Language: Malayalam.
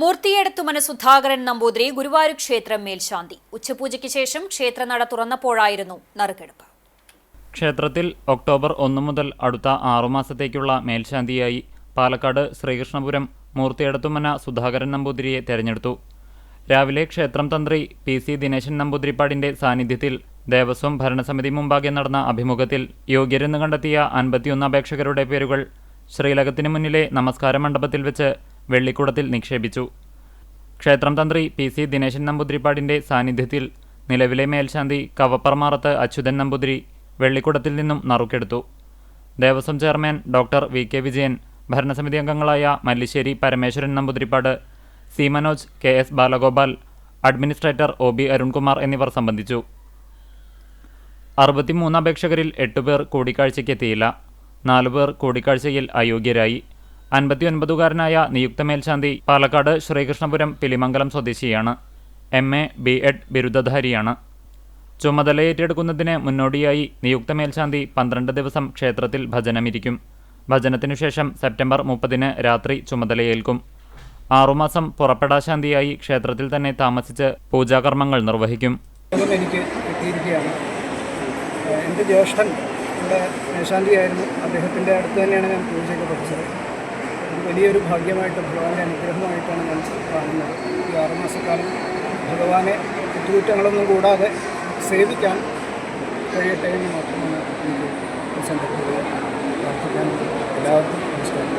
മൂർത്തിയെടുത്തുമന സുധാകരൻ നമ്പൂതിരി ഗുരുവായൂർ ക്ഷേത്രം മേൽശാന്തി. ഉച്ചപൂജയ്ക്ക് ശേഷം ക്ഷേത്രനട തുറന്നപ്പോഴായിരുന്നു നറുക്കെടുപ്പ്. ക്ഷേത്രത്തിൽ ഒക്ടോബർ ഒന്ന് മുതൽ അടുത്ത ആറുമാസത്തേക്കുള്ള മേൽശാന്തിയായി പാലക്കാട് ശ്രീകൃഷ്ണപുരം മൂർത്തിയെടുത്തുമന സുധാകരൻ നമ്പൂതിരിയെ തെരഞ്ഞെടുത്തു. രാവിലെ ക്ഷേത്രം തന്ത്രി പി സി ദിനേശൻ നമ്പൂതിരിപ്പാടിന്റെ സാന്നിധ്യത്തിൽ ദേവസ്വം ഭരണസമിതി മുമ്പാകെ നടന്ന അഭിമുഖത്തിൽ യോഗ്യരെന്ന് കണ്ടെത്തിയ അൻപത്തിയൊന്ന് അപേക്ഷകരുടെ പേരുകൾ ശ്രീലകത്തിന് മുന്നിലെ നമസ്കാര മണ്ഡപത്തിൽ വെച്ച് വെള്ളിക്കുടത്തിൽ നിക്ഷേപിച്ചു. ക്ഷേത്രം തന്ത്രി പി സി ദിനേശൻ നമ്പൂതിരിപ്പാടിന്റെ സാന്നിധ്യത്തിൽ നിലവിലെ മേൽശാന്തി കവപ്പറമാറത്ത് അച്യുതൻ നമ്പൂതിരി വെള്ളിക്കുടത്തിൽ നിന്നും നറുക്കെടുത്തു. Devaswom chairman doctor V K Vijayan ഭരണസമിതി അംഗങ്ങളായ Mallissery Parameswaran Namboothiripad C Manoj K S Balagopal administrator O B Arunkumar എന്നിവർ സംബന്ധിച്ചു. അറുപത്തിമൂന്ന് അപേക്ഷകരിൽ എട്ടുപേർ കൂടിക്കാഴ്ചയ്ക്ക് എത്തിയില്ല നാലുപേർ കൂടിക്കാഴ്ചയിൽ അയോഗ്യരായി. അൻപത്തിയൊൻപതുകാരനായ നിയുക്ത മേൽശാന്തി പാലക്കാട് ശ്രീകൃഷ്ണപുരം പിലിമംഗലം സ്വദേശിയാണ്. എം. എ. ബി. എഡ്. ബിരുദധാരിയാണ്. ചുമതല ഏറ്റെടുക്കുന്നതിന് മുന്നോടിയായി നിയുക്ത മേൽശാന്തി പന്ത്രണ്ട് ദിവസം ക്ഷേത്രത്തിൽ ഭജനമിരിക്കും. ഭജനത്തിനു ശേഷം സെപ്റ്റംബർ മുപ്പതിന് രാത്രി ചുമതലയേൽക്കും. ആറുമാസം പുറപ്പെടാശാന്തിയായി ക്ഷേത്രത്തിൽ തന്നെ താമസിച്ച് പൂജാകർമ്മങ്ങൾ നിർവഹിക്കും. എനിക്ക് കിട്ടിയിരിക്കുകയാണ്. എന്റെ ജ്യേഷ്ഠൻ ഇവിടെ മേശാന്തിയായിരുന്നു അദ്ദേഹത്തിന്റെ അടുത്ത് തന്നെയാണ് ഞാൻ പൂജയൊക്കെ പഠിച്ചത്. വലിയൊരു ഭാഗ്യമായിട്ട് ഭഗവാന്റെ അനുഗ്രഹമായിട്ടാണ് ഞാൻ കാണുന്നത്. ഈ ആറുമാസക്കാലം ഭഗവാനെ കുറ്റകുറ്റങ്ങളൊന്നും കൂടാതെ സേവിക്കാൻ കഴിയട്ടെ എന്ന് മാത്രമാണ് എനിക്ക് ഈ സന്ദർഭത്തിൽ പ്രാർത്ഥിക്കാൻ എല്ലാവർക്കും നമസ്കാരം.